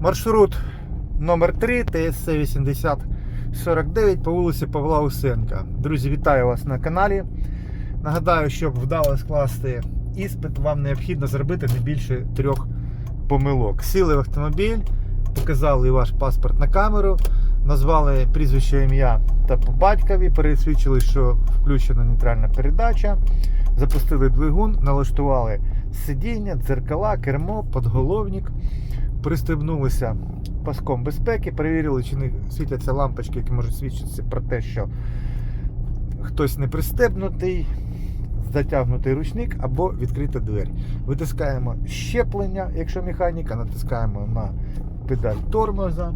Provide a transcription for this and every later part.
Маршрут номер 3 ТСЦ 8049 по вулиці Павла Усенка. Друзі, вітаю вас на каналі. Нагадаю, щоб вдало скласти іспит, вам необхідно зробити не більше трьох помилок. Сіли в автомобіль, показали ваш паспорт на камеру, назвали прізвище ім'я та по батькові, пересвідчили, що включена нейтральна передача, запустили двигун, налаштували сидіння, дзеркала, кермо, подголовник, пристебнулися паском безпеки, перевірили, чи не світяться лампочки, які можуть свідчитися про те, що хтось не пристебнутий, затягнутий ручник або відкрита двері. Витискаємо щеплення, якщо механіка, натискаємо на педаль тормоза,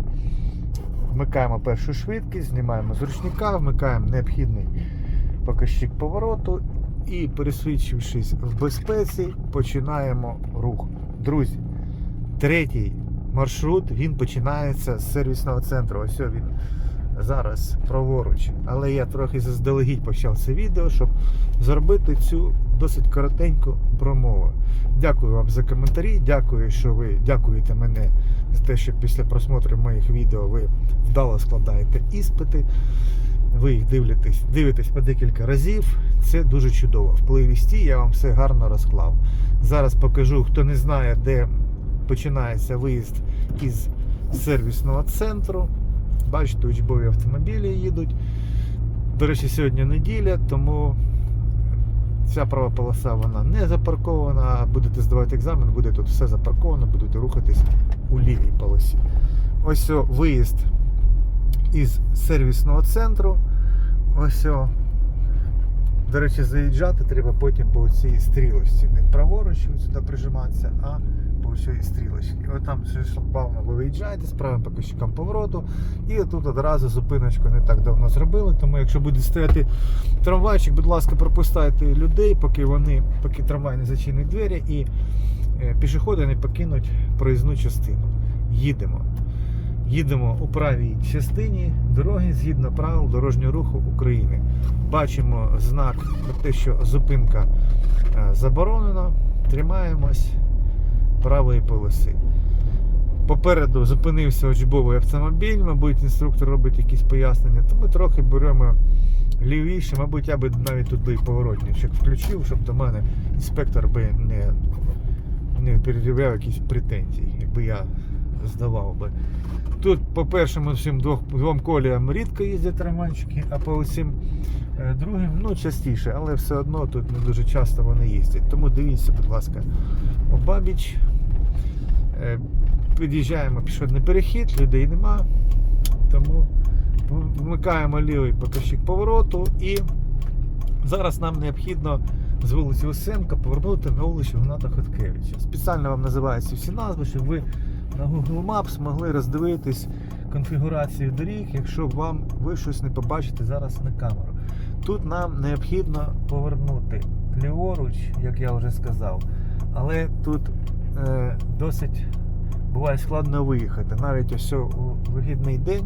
вмикаємо першу швидкість, знімаємо з ручника, вмикаємо необхідний показчик повороту і, пересвідчившись в безпеці, починаємо рух. Друзі, третій маршрут він починається з сервісного центру. Ось він зараз праворуч. Але я трохи заздалегідь почав це відео, щоб зробити цю досить коротеньку промову. Дякую вам за коментарі. Дякую, що ви дякуєте мене за те, що після просмотру моїх відео ви вдало складаєте іспити. Ви їх дивитесь, дивитесь по декілька разів. Це дуже чудово. В плейлісті я вам все гарно розклав. Зараз покажу, хто не знає, де починається виїзд із сервісного центру. Бачите, учбові автомобілі їдуть. До речі, сьогодні неділя, тому ця права полоса вона не запаркована. Будете здавати екзамен, буде тут все запарковано, будете рухатись у лівій полосі. Ось о, виїзд із сервісного центру. Ось о. До речі, заїжджати треба потім по цій стрілочці. Не праворуч сюди прижиматися, а по цій стрілочці. От там шлагбаумно ви виїжджаєте з правим покажчиком повороту. І тут одразу зупиночку не так давно зробили. Тому якщо буде стояти трамвайчик, будь ласка, пропускайте людей, поки вони, поки трамвай не зачинить двері і е, пішоходи не покинуть проїзну частину. Їдемо. Їдемо у правій частині дороги згідно правил дорожнього руху України. Бачимо знак про те, що зупинка е, заборонена. Тримаємось правої полоси. Попереду зупинився учбовий автомобіль, мабуть, інструктор робить якісь пояснення, то ми трохи беремо лівіше, мабуть, я би навіть тут би поворотничок включив, щоб до мене інспектор би не, не передивляв якісь претензії, якби я здавав би. Тут по першому всім двох, двом коліям рідко їздять трамвайчики, а по усім е, другим ну, частіше, але все одно тут не дуже часто вони їздять. Тому дивіться, будь ласка, обабіч. Е, Під'їжджаємо пішохідний перехід, людей нема. Тому вмикаємо лівий показчик повороту і зараз нам необхідно з вулиці Осенка повернути на вулицю Гната Хоткевича. Спеціально вам називаються всі назви, щоб ви на Google Maps могли роздивитись конфігурацію доріг, якщо вам ви щось не побачите зараз на камеру. Тут нам необхідно повернути ліворуч, як я вже сказав, але тут е, досить буває складно виїхати. Навіть ось у вихідний день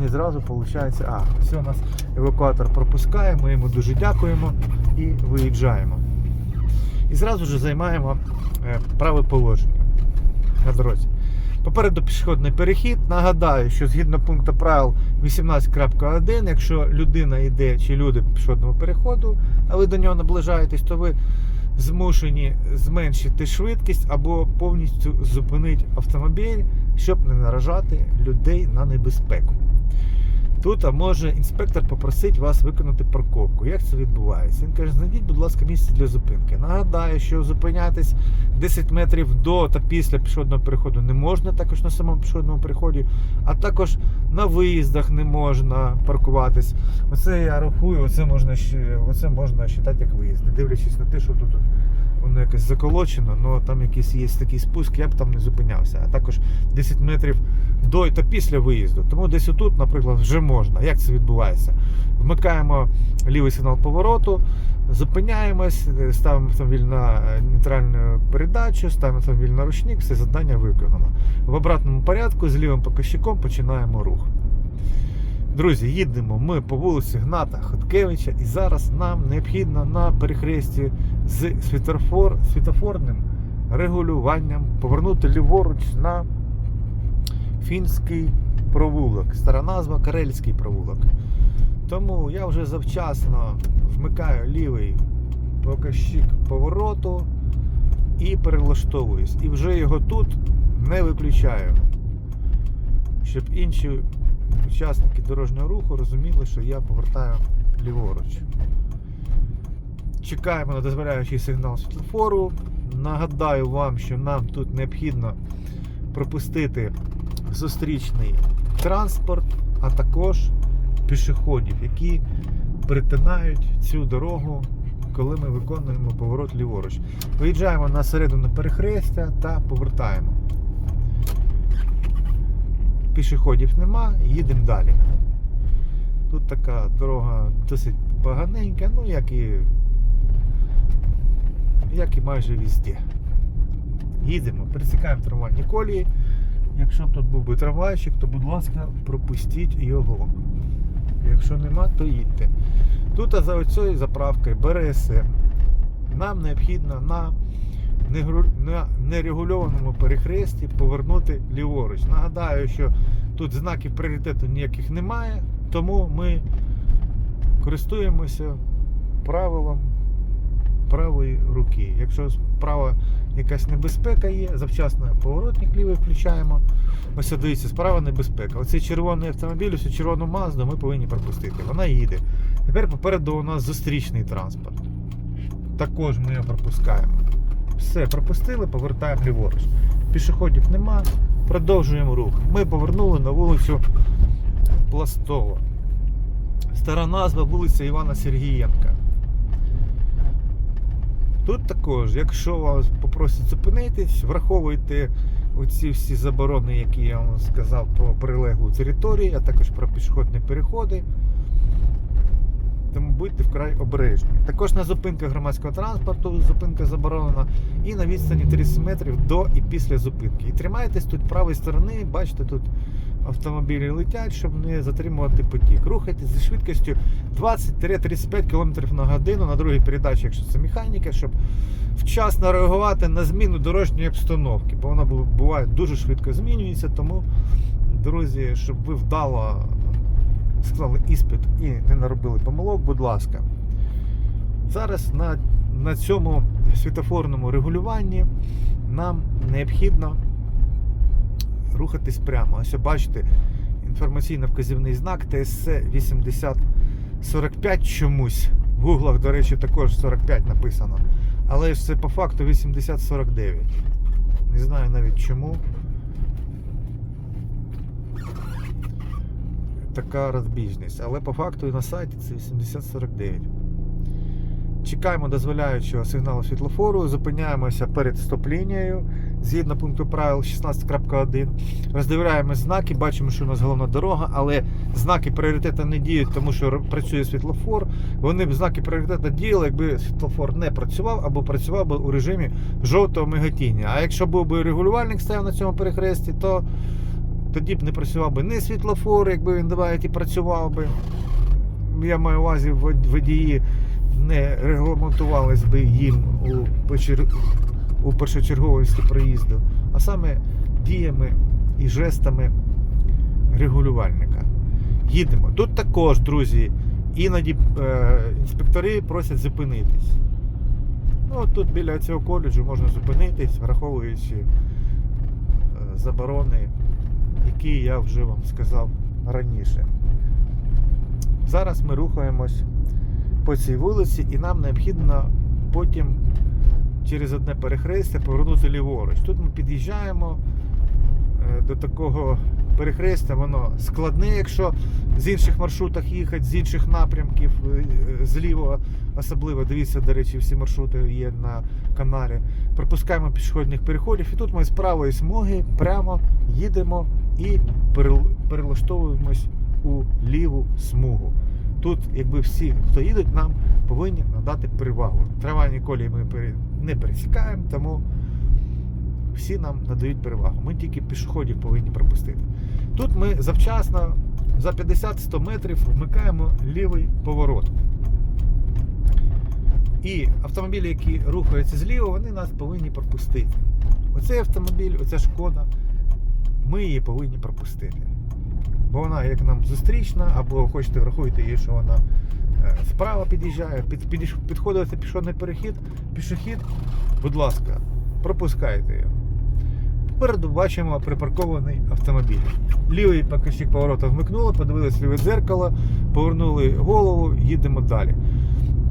не зразу виходить. А, все, нас евакуатор пропускає, ми йому дуже дякуємо і виїжджаємо. І зразу ж займаємо е, праве положення на дорозі. Попереду пішохідний перехід. Нагадаю, що згідно пункту правил 18.1, якщо людина йде чи люди по пішохідному переходу, а ви до нього наближаєтесь, то ви змушені зменшити швидкість або повністю зупинити автомобіль, щоб не наражати людей на небезпеку. Тут а може інспектор попросить вас виконати парковку. Як це відбувається? Він каже, знайдіть, будь ласка, місце для зупинки. Нагадаю, що зупинятись 10 метрів до та після пішохідного переходу не можна, також на самому пішохідному переході, а також на виїздах не можна паркуватись. Оце я рахую, оце можна оце можна вважати як виїзд, не дивлячись на те, що тут воно якось заколочено, але там якийсь є такий спуск, я б там не зупинявся. А також 10 метрів до та після виїзду. Тому десь отут, наприклад, вже можна. Як це відбувається? Вмикаємо лівий сигнал повороту, зупиняємось, ставимо автомобіль на е, нейтральну передачу, ставимо автомобіль на ручник, все завдання виконано. В обратному порядку з лівим показчиком починаємо рух. Друзі, їдемо ми по вулиці Гната Хоткевича, і зараз нам необхідно на перехресті з світофор, світофорним регулюванням повернути ліворуч на фінський провулок. Стара назва Карельський провулок. Тому я вже завчасно вмикаю лівий показчик повороту і перелаштовуюсь. І вже його тут не виключаю. Щоб інші учасники дорожнього руху розуміли, що я повертаю ліворуч. Чекаємо на дозволяючий сигнал світлофору. Нагадаю вам, що нам тут необхідно пропустити зустрічний транспорт, а також пішоходів, які перетинають цю дорогу, коли ми виконуємо поворот ліворуч. Виїжджаємо на середину перехрестя та повертаємо. Пішоходів нема, їдемо далі. Тут така дорога досить поганенька, ну як і, як і майже везде. Їдемо, пересікаємо трамвайні колії. Якщо б тут був би трамвайчик, то будь ласка, пропустіть його. Якщо нема, то їдьте. Тут за оцією заправкою БРСМ. Нам необхідно на на нерегульованому перехресті повернути ліворуч. Нагадаю, що тут знаків пріоритету ніяких немає, тому ми користуємося правилом правої руки. Якщо справа якась небезпека є, завчасно поворотник лівий включаємо. Ось дивіться, справа небезпека. Оцей червоний автомобіль, ось червону мазду ми повинні пропустити. Вона їде. Тепер попереду у нас зустрічний транспорт. Також ми його пропускаємо. Все, пропустили, повертаємо ліворуч. Пішоходів нема, продовжуємо рух. Ми повернули на вулицю Пластова. Стара назва вулиця Івана Сергієнка. Тут також, якщо вас попросять зупинитись, враховуйте оці всі заборони, які я вам сказав про прилеглу територію, а також про пішохідні переходи. Тому будьте вкрай обережні. Також на зупинках громадського транспорту зупинка заборонена і на відстані 30 метрів до і після зупинки. І тримайтесь тут правої сторони, бачите, тут автомобілі летять, щоб не затримувати потік. Рухайтесь зі швидкістю 20-35 км на годину на другій передачі, якщо це механіка, щоб вчасно реагувати на зміну дорожньої обстановки, бо вона буває дуже швидко змінюється. Тому, друзі, щоб ви вдало склали іспит і не наробили помилок, будь ласка. Зараз на, на цьому світофорному регулюванні нам необхідно рухатись прямо. Ось бачите, інформаційно-вказівний знак ТСЦ 8045 чомусь. В гуглах, до речі, також 45 написано. Але ж це по факту 8049. Не знаю навіть чому. Така розбіжність. Але по факту і на сайті це 8049. Чекаємо дозволяючого сигналу світлофору, зупиняємося перед стоп-лінією згідно пункту правил 16.1. Роздивляємо знаки, бачимо, що у нас головна дорога, але знаки пріоритету не діють, тому що працює світлофор. Вони б знаки пріоритету діяли, якби світлофор не працював або працював би у режимі жовтого миготіння. А якщо був би регулювальник стояв на цьому перехресті, то тоді б не працював би ні світлофор, якби він давайте працював би. Я маю увазі водії не регламентувались би їм у першочерговості проїзду, а саме діями і жестами регулювальника. Їдемо. Тут також, друзі, іноді е, інспектори просять зупинитись. Ну, тут біля цього коледжу можна зупинитись, враховуючи е, заборони, які я вже вам сказав раніше. Зараз ми рухаємось по цій вулиці, і нам необхідно потім через одне перехрестя повернути ліворуч. Тут ми під'їжджаємо е, до такого перехрестя, воно складне, якщо з інших маршрутах їхати, з інших напрямків, е, е, зліво особливо. Дивіться, до речі, всі маршрути є на каналі. Пропускаємо пішохідних переходів, і тут ми з правої смуги прямо їдемо і перелаштовуємось у ліву смугу. Тут, якби всі, хто їдуть, нам повинні надати перевагу. Трамвайні колії ми не пересікаємо, тому всі нам надають перевагу. Ми тільки пішоходів повинні пропустити. Тут ми завчасно за 50-100 метрів вмикаємо лівий поворот. І автомобілі, які рухаються зліва, вони нас повинні пропустити. Оцей автомобіль, оця шкода, ми її повинні пропустити. Бо вона як нам зустрічна, або хочете врахуйте її, що вона е, справа під'їжджає, під, підійш- підходить пішохідний перехід, пішохід, будь ласка, пропускайте його. Попереду бачимо припаркований автомобіль. Лівий показчик повороту вмикнули, подивились ліве дзеркало, повернули голову, їдемо далі.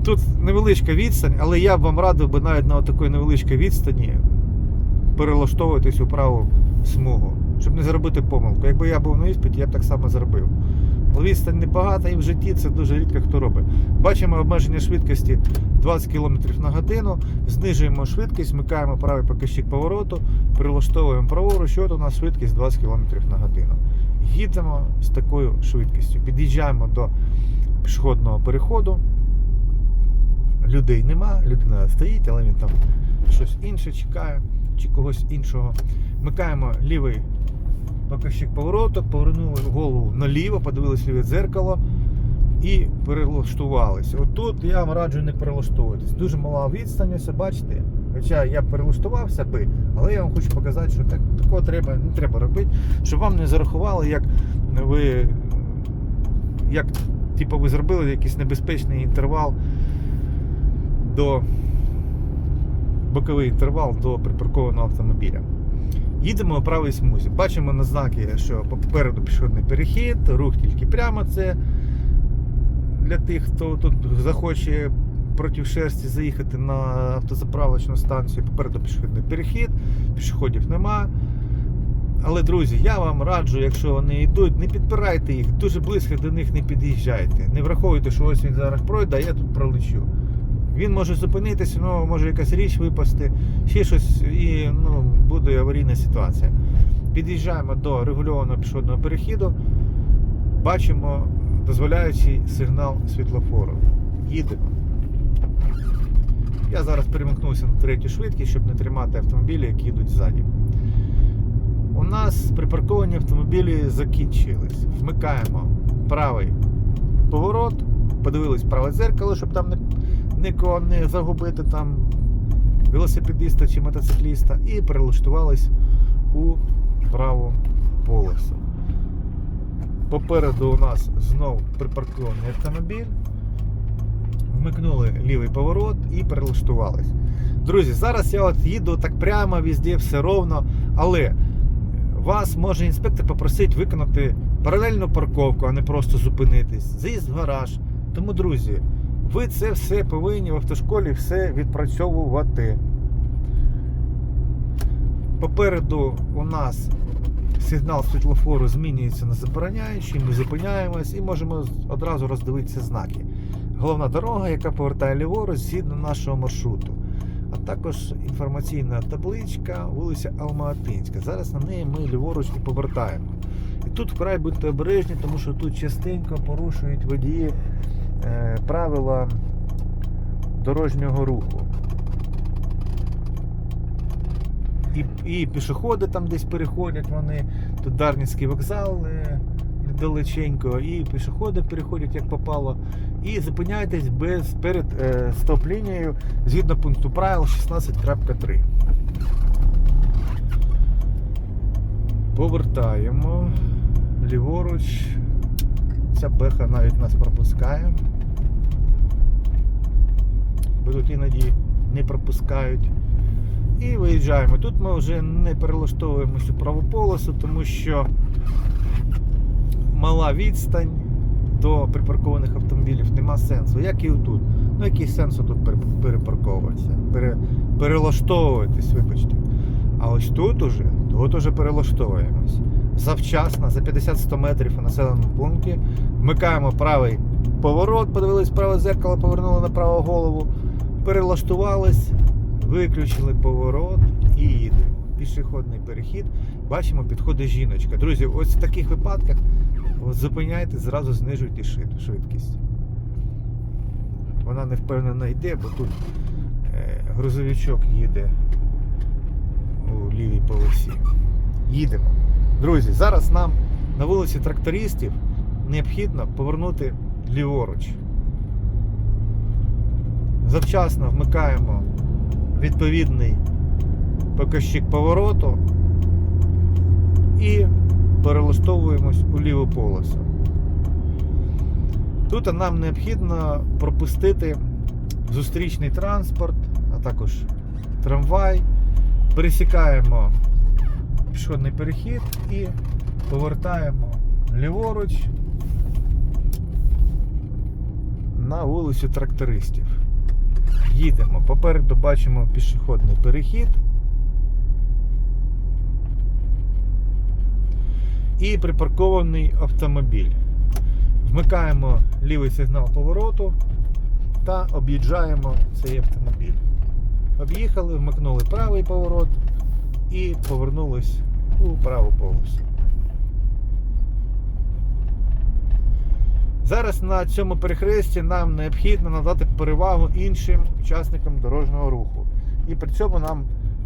Тут невеличка відстань, але я б вам радив би навіть на такій невеличкій відстані перелаштовуватись у праву смугу, щоб не зробити помилку. Якби я був на іспиті, я б так само зробив. Відстань небагата і в житті це дуже рідко хто робить. Бачимо обмеження швидкості 20 км на годину, знижуємо швидкість, вмикаємо правий показчик повороту, прилаштовуємо праворуч, от у нас швидкість 20 км на годину. Їдемо з такою швидкістю. Під'їжджаємо до пішохідного переходу. Людей нема, людина стоїть, але він там щось інше чекає чи когось іншого. Вмикаємо лівий показчик повороту, повернули голову наліво, подивилися ліве дзеркало і перелаштувалися. Отут я вам раджу не перелаштовуватись. Дуже мала відстань, ось бачите. Хоча я перелаштувався би, але я вам хочу показати, що так, такого треба, не треба робити, щоб вам не зарахували, як ви як типу, ви зробили якийсь небезпечний інтервал до боковий інтервал до припаркованого автомобіля. Їдемо у правій смузі. Бачимо на знаки, що попереду пішохідний перехід, рух тільки прямо. Це для тих, хто тут захоче проти шерсті заїхати на автозаправочну станцію. Попереду пішохідний перехід, пішоходів нема. Але, друзі, я вам раджу, якщо вони йдуть, не підпирайте їх, дуже близько до них не під'їжджайте. Не враховуйте, що ось він зараз пройде, а я тут пролечу. Він може зупинитися, ну, може якась річ випасти, ще щось, і ну, буде аварійна ситуація. Під'їжджаємо до регульованого пішохідного перехіду, бачимо дозволяючий сигнал світлофору. Їдемо. Я зараз перемкнувся на третю швидкість, щоб не тримати автомобілі, які йдуть ззаді. У нас припарковані автомобілі закінчились. Вмикаємо правий поворот, подивились праве дзеркало, щоб там не нікого не загубити там велосипедиста чи мотоцикліста, і перелаштувались у праву полосу. Попереду у нас знов припаркований автомобіль. Вмикнули лівий поворот і перелаштувались. Друзі, зараз я от їду так прямо, везде, все ровно, але вас може інспектор попросити виконати паралельну парковку, а не просто зупинитись, заїзд в гараж. Тому, друзі, ви це все повинні в автошколі все відпрацьовувати. Попереду у нас сигнал світлофору змінюється на забороняючий, ми зупиняємось і можемо одразу роздивитися знаки. Головна дорога, яка повертає ліворуч згідно нашого маршруту. А також інформаційна табличка вулиця Алматинська. Зараз на неї ми ліворуч і повертаємо. І тут вкрай будьте обережні, тому що тут частенько порушують водії правила дорожнього руху. І, і пішоходи там десь переходять, вони тут Дарницький вокзал е, далеченько, і пішоходи переходять як попало. І зупиняйтесь без перед е, стоп-лінією згідно пункту правил 16.3. Повертаємо ліворуч. Ця беха навіть нас пропускає. Бо тут іноді не пропускають. І виїжджаємо. Тут ми вже не перелаштовуємося у праву полосу, тому що мала відстань до припаркованих автомобілів нема сенсу. Як і тут. Ну який сенс тут перепарковуватися? Пере, перелаштовуватись, вибачте. А ось тут уже, тут уже перелаштовуємось. Завчасно, за 50-100 метрів у населеному пункті. Вмикаємо правий поворот, подивились праве зеркало, повернули на праву голову, перелаштувались, виключили поворот і їдемо. Пішохідний перехід. Бачимо, підходить жіночка. Друзі, ось в таких випадках зупиняйте, зразу знижуйте швидкість. Вона не впевнена йде, бо тут е, грузовичок їде у лівій полосі. Їдемо. Друзі, зараз нам на вулиці трактористів необхідно повернути ліворуч. завчасно вмикаємо відповідний показчик повороту і перелаштовуємось у ліву полосу. Тут нам необхідно пропустити зустрічний транспорт, а також трамвай. Пересікаємо пішохідний перехід і повертаємо ліворуч на вулицю трактористів. Їдемо. Попереду бачимо пішохідний перехід. І припаркований автомобіль. Вмикаємо лівий сигнал повороту та об'їжджаємо цей автомобіль. Об'їхали, вмикнули правий поворот і повернулись у праву полосу. Зараз на цьому перехресті нам необхідно надати перевагу іншим учасникам дорожнього руху. І при цьому нам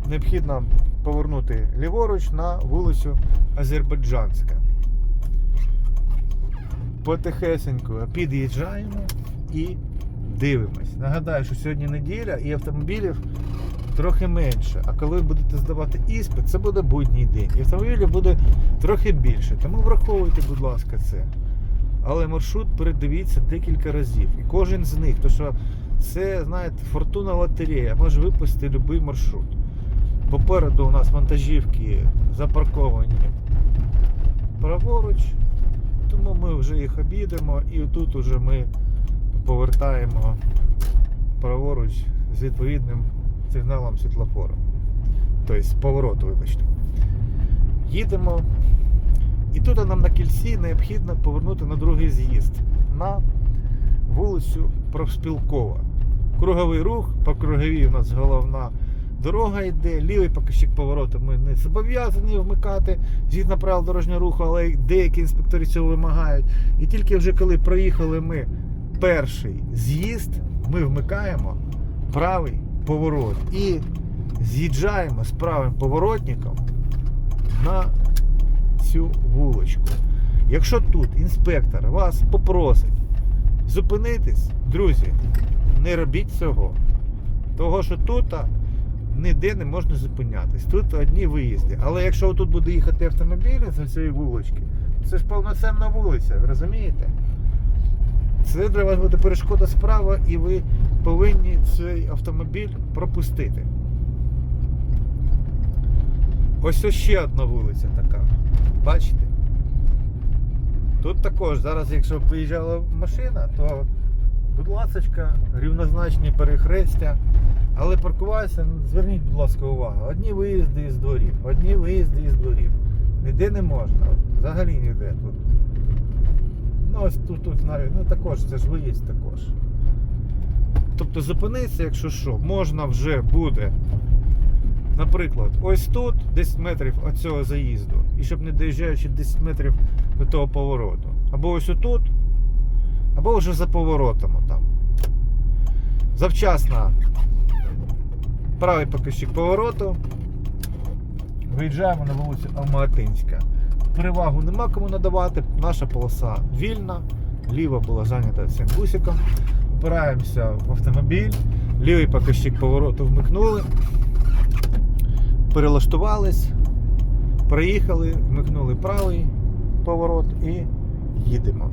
необхідно повернути ліворуч на вулицю Азербайджанська. Потихесенько під'їжджаємо і дивимось. Нагадаю, що сьогодні неділя і автомобілів трохи менше. А коли будете здавати іспит, це буде будній день. І автомобілів буде трохи більше. Тому враховуйте, будь ласка, це. Але маршрут передивіться декілька разів. І кожен з них, то що це, знаєте, фортуна лотерея, може випустити будь-який маршрут. Попереду у нас вантажівки запарковані праворуч, тому ми вже їх обійдемо і тут уже ми повертаємо праворуч з відповідним сигналом світлофору. Тобто повороту, вибачте. Їдемо. І тут нам на кільці необхідно повернути на другий з'їзд на вулицю Профспілкова. Круговий рух, по круговій у нас головна дорога йде, лівий показчик повороту ми не зобов'язані вмикати згідно правил дорожнього руху, але деякі інспектори цього вимагають. І тільки вже коли проїхали ми перший з'їзд, ми вмикаємо правий поворот і з'їжджаємо з правим поворотником на цю вуличку. Якщо тут інспектор вас попросить зупинитись, друзі, не робіть цього. Того, що тут ніде не можна зупинятись. Тут одні виїзди. Але якщо тут буде їхати автомобіль з цієї вулички, це ж повноцінна вулиця, розумієте? Це для вас буде перешкода справа, і ви повинні цей автомобіль пропустити. Ось ще одна вулиця така. Бачите? Тут також, зараз, якщо б виїжджала машина, то, будь ласка, рівнозначні перехрестя. Але паркуватися, зверніть, будь ласка, увагу. Одні виїзди із дворів, одні виїзди із дворів. Ніде не можна. Взагалі ніде тут. Ну ось тут, тут навіть, ну також, це ж виїзд також. Тобто зупинитися, якщо що, можна вже буде. Наприклад, ось тут 10 метрів від цього заїзду. І щоб не доїжджаючи 10 метрів до того повороту. Або ось отут, або вже за поворотом там. Завчасно правий показчик повороту. Виїжджаємо на вулицю Алматинська. Перевагу нема кому надавати, наша полоса вільна, ліва була зайнята цим бусиком. Опираємося в автомобіль, лівий показчик повороту вмикнули, перелаштувались, приїхали, вмикнули правий поворот і їдемо.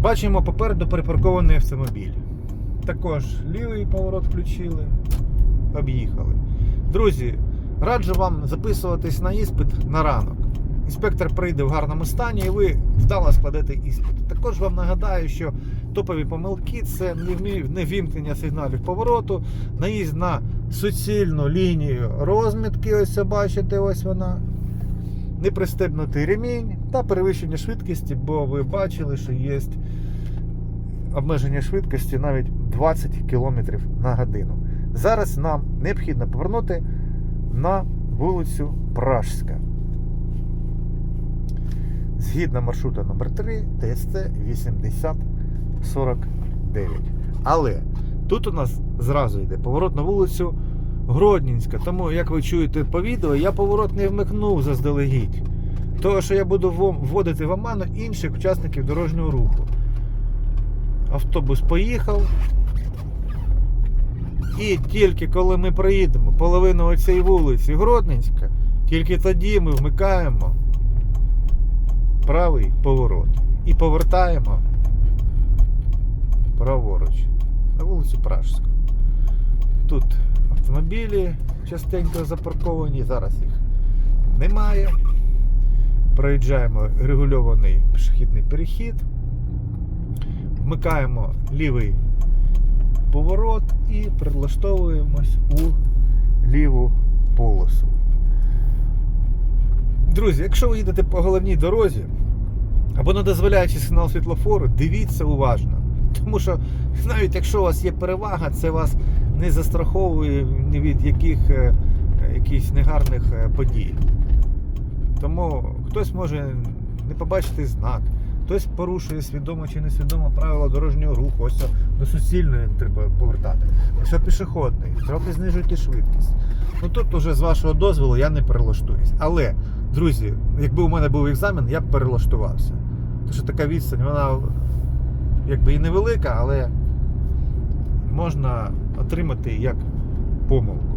Бачимо попереду припаркований автомобіль. Також лівий поворот включили, об'їхали. Друзі, раджу вам записуватись на іспит на ранок. Інспектор прийде в гарному стані і ви вдало складете іспит. Також вам нагадаю, що топові помилки це невімкнення сигналів повороту, наїзд на суцільну лінію розмітки, ось бачите, ось вона. Непристебнутий ремінь та перевищення швидкості, бо ви бачили, що є обмеження швидкості навіть 20 км на годину. Зараз нам необхідно повернути на вулицю Пражська. Згідно маршрута номер 3 ТСЦ 8049. Але тут у нас зразу йде поворот на вулицю Гроднінська. Тому, як ви чуєте по відео, я поворот не вмикнув заздалегідь. Того, що я буду вводити в оману інших учасників дорожнього руху. автобус поїхав. І тільки коли ми проїдемо половину цієї вулиці Гродненська, тільки тоді ми вмикаємо правий поворот і повертаємо праворуч на вулицю Пражську. Тут автомобілі частенько запарковані, зараз їх немає. Проїжджаємо регульований пішохідний перехід, вмикаємо лівий поворот і прилаштовуємось у ліву полосу. Друзі, якщо ви їдете по головній дорозі або не дозволяючи сигнал світлофору, дивіться уважно. Тому що навіть якщо у вас є перевага, це вас не застраховує ні від яких е, якихось негарних е, подій. Тому хтось може не побачити знак, хтось порушує свідомо чи несвідомо правила дорожнього руху. Ось до суцільної треба повертати. Ось пішохідний, трохи знижуйте швидкість. Ну тут уже з вашого дозволу я не перелаштуюсь. Але, друзі, якби у мене був екзамен, я б перелаштувався. Тому що така відстань, вона якби і невелика, але можна отримати як помилку.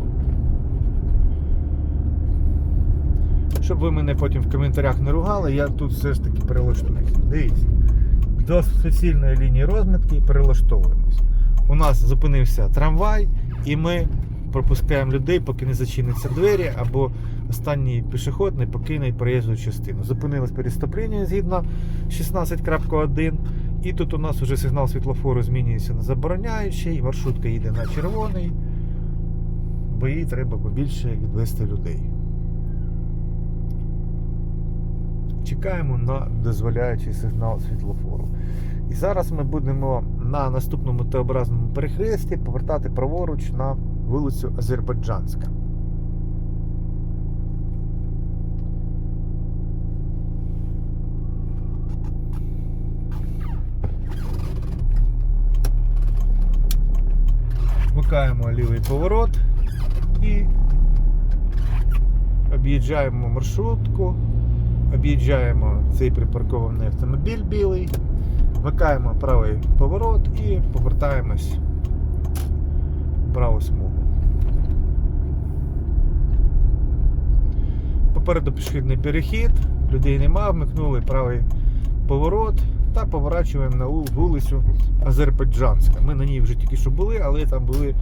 Щоб ви мене потім в коментарях не ругали, я тут все ж таки перелаштуюсь. Дивіться. До суцільної лінії розмітки перелаштовуємось. У нас зупинився трамвай, і ми пропускаємо людей, поки не зачиняться двері, або останній пішохід не покине проїзну частину. Зупинилось переступлення згідно 16.1. І тут у нас вже сигнал світлофору змінюється на забороняючий, маршрутка їде на червоний, бо їй треба побільше відвести людей. Чекаємо на дозволяючий сигнал світлофору. І зараз ми будемо на наступному Т-образному перехресті повертати праворуч на вулицю Азербайджанська. Вмикаємо лівий поворот і об'їжджаємо маршрутку, об'їжджаємо цей припаркований автомобіль білий, вмикаємо правий поворот і повертаємось в праву смугу. Попереду пішохідний перехід, людей нема, вмикнули правий поворот та поворачуємо на вулицю Азербайджанська. Ми на ній вже тільки що були, але там були е,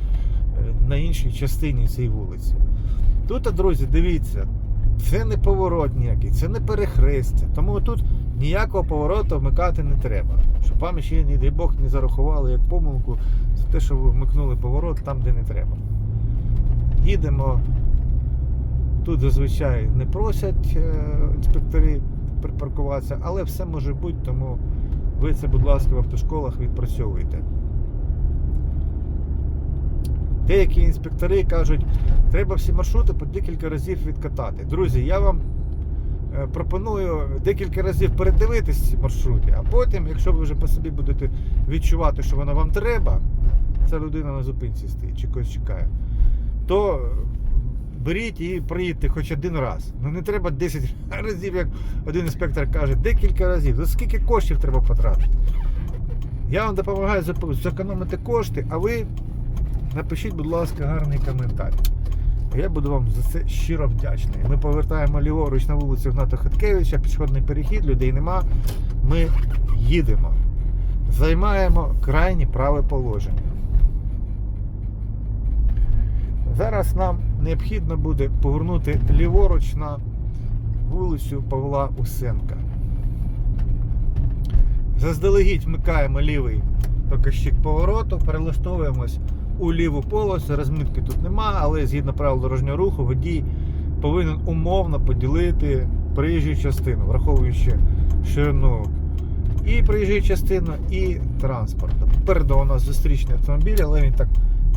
на іншій частині цієї вулиці. Тут, друзі, дивіться, це не поворот ніякий, це не перехрестя. Тому тут ніякого повороту вмикати не треба. Щоб вам ще, не дай Бог, не зарахували як помилку за те, що ви вмикнули поворот там, де не треба. Їдемо. Тут зазвичай не просять е, інспектори припаркуватися, але все може бути, тому ви це, будь ласка, в автошколах відпрацьовуйте. Деякі інспектори кажуть, треба всі маршрути по декілька разів відкатати. Друзі, я вам е, пропоную декілька разів передивитись ці маршрути, а потім, якщо ви вже по собі будете відчувати, що воно вам треба, ця людина на зупинці стоїть чи когось чекає, то беріть і проїдьте хоч один раз. Ну не треба 10 разів, як один інспектор каже, декілька разів. За скільки коштів треба потратити? Я вам допомагаю зекономити кошти, а ви напишіть, будь ласка, гарний коментар. Я буду вам за це щиро вдячний. Ми повертаємо ліворуч на вулицю Гната Хаткевича, пішохідний перехід, людей нема. Ми їдемо. Займаємо крайні праве положення. Зараз нам необхідно буде повернути ліворуч на вулицю Павла Усенка. Заздалегідь вмикаємо лівий показчик повороту, перелаштовуємось у ліву полосу. Розмітки тут нема, але згідно правил дорожнього руху, водій повинен умовно поділити проїжджу частину, враховуючи ширину і проїжджої частину, і транспорту. Попереду у нас зустрічний автомобіль, але він так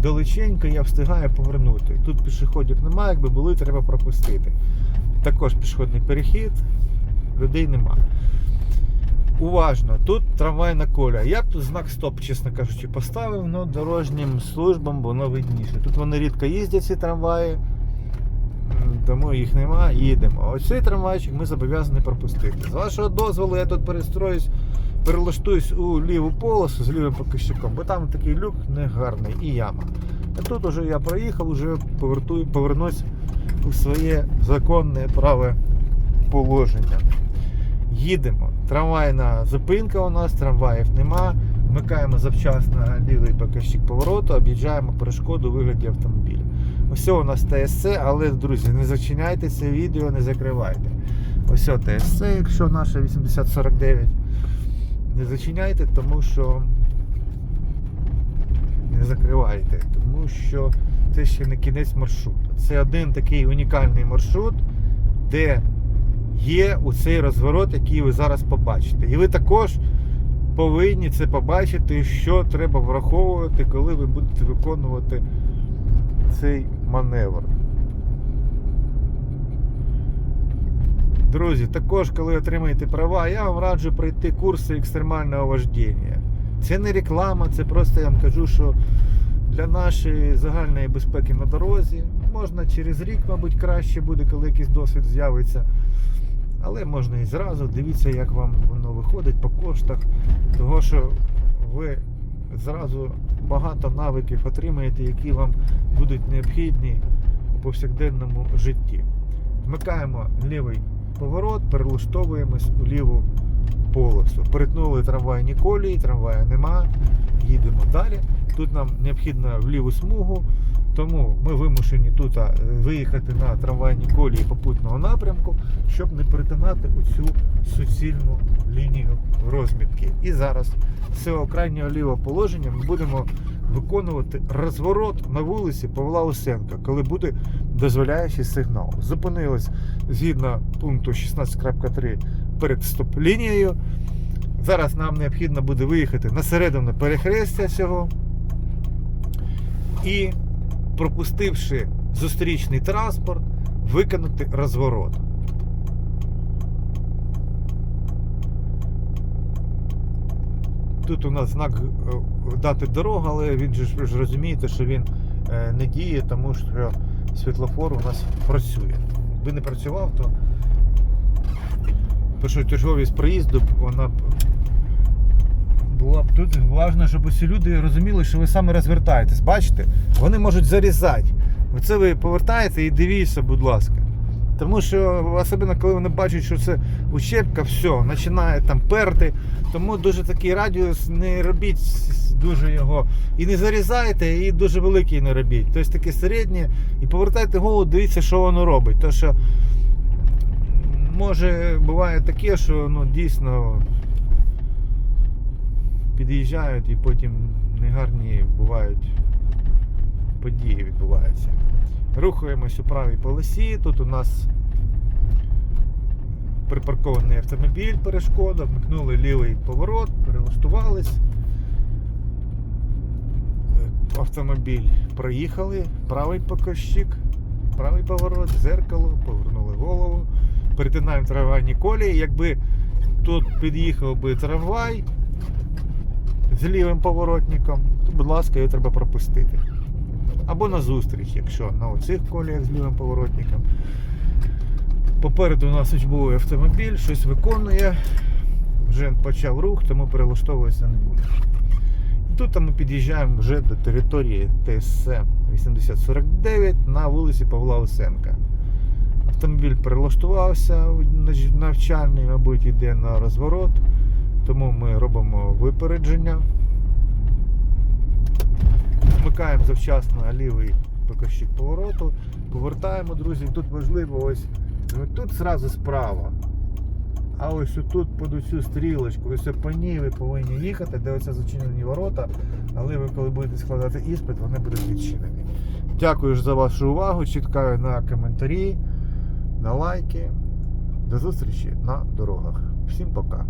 далеченько, я встигаю повернути. Тут пішоходів немає, якби були, треба пропустити. Також пішохідний перехід, людей нема. Уважно, тут трамвайна коля. Я б знак стоп, чесно кажучи, поставив, але дорожнім службам воно видніше. Тут вони рідко їздять, ці трамваї, тому їх нема, їдемо. Ось цей трамвайчик ми зобов'язані пропустити. З вашого дозволу я тут перестроюсь перелаштуюсь у ліву полосу з лівим покищиком, бо там такий люк негарний і яма. А тут уже я проїхав, вже повертую, повернусь у своє законне праве положення. Їдемо. Трамвайна зупинка у нас, трамваїв нема. Вмикаємо завчасно лівий покажчик повороту, об'їжджаємо перешкоду у вигляді автомобіля. Ось у нас ТСЦ, але, друзі, не зачиняйте це відео, не закривайте. Ось ТСЦ, якщо наша 8049. Не зачиняйте, тому що не закривайте, тому що це ще не кінець маршруту. Це один такий унікальний маршрут, де є у цей розворот, який ви зараз побачите. І ви також повинні це побачити, що треба враховувати, коли ви будете виконувати цей маневр. Друзі, також, коли отримаєте права, я вам раджу пройти курси екстремального вождіння. Це не реклама, це просто я вам кажу, що для нашої загальної безпеки на дорозі можна через рік, мабуть, краще буде, коли якийсь досвід з'явиться. Але можна і зразу. Дивіться, як вам воно виходить по коштах. Того, що ви зразу багато навиків отримаєте, які вам будуть необхідні у повсякденному житті. Вмикаємо лівий поворот, перелаштовуємось у ліву полосу. Перетнули трамвайні колії, трамвая нема. Їдемо далі. Тут нам необхідно в ліву смугу, тому ми вимушені тут виїхати на трамвайні колії попутного напрямку, щоб не перетинати оцю суцільну лінію розмітки. І зараз з цього крайнього лівого положення ми будемо виконувати розворот на вулиці Павла Усенка, коли буде дозволяючий сигнал. Зупинились згідно пункту 16.3 перед стоп-лінією. Зараз нам необхідно буде виїхати на середину перехрестя цього. І, пропустивши зустрічний транспорт, виконати розворот. Тут у нас знак е, дати дорогу, але він же ви ж розумієте, що він е, не діє, тому що світлофор у нас працює. Якби не працював, то першочерговість проїзду вона б була б тут важливо, щоб усі люди розуміли, що ви саме розвертаєтесь. Бачите? Вони можуть зарізати. Оце ви повертаєте і дивіться, будь ласка. Тому що, особливо коли вони бачать, що це учебка, все, починає там перти. Тому дуже такий радіус не робіть дуже його. І не зарізайте, і дуже великий не робіть. Тобто таке середнє. І повертайте голову, дивіться, що воно робить. То що може буває таке, що ну, дійсно під'їжджають і потім негарні бувають події відбуваються. Рухаємось у правій полосі. Тут у нас припаркований автомобіль, перешкода, вмикнули лівий поворот, перелаштувались. Автомобіль проїхали, правий покощик, правий поворот, зеркало, повернули голову, перетинаємо трамвайні колії. Якби тут під'їхав би трамвай з лівим поворотником, то, будь ласка, його треба пропустити. Або на зустріч, якщо на оцих коліях з лівим поворотником. Попереду у нас учбовий автомобіль, щось виконує, вже почав рух, тому перелаштовуватися не буде. І тут ми під'їжджаємо вже до території ТСЦ 8049 на вулиці Павла Усенка. Автомобіль перелаштувався, навчальний, мабуть, йде на розворот, тому ми робимо випередження. Вмикаємо завчасно лівий покажчик повороту, повертаємо, друзі. Тут важливо ось тут зразу справа. А ось тут під оцю стрілочку, ось по ній ви повинні їхати, де оце зачинені ворота, але ви коли будете складати іспит, вони будуть відчинені. Дякую за вашу увагу. Чекаю на коментарі, на лайки. До зустрічі на дорогах. Всім пока.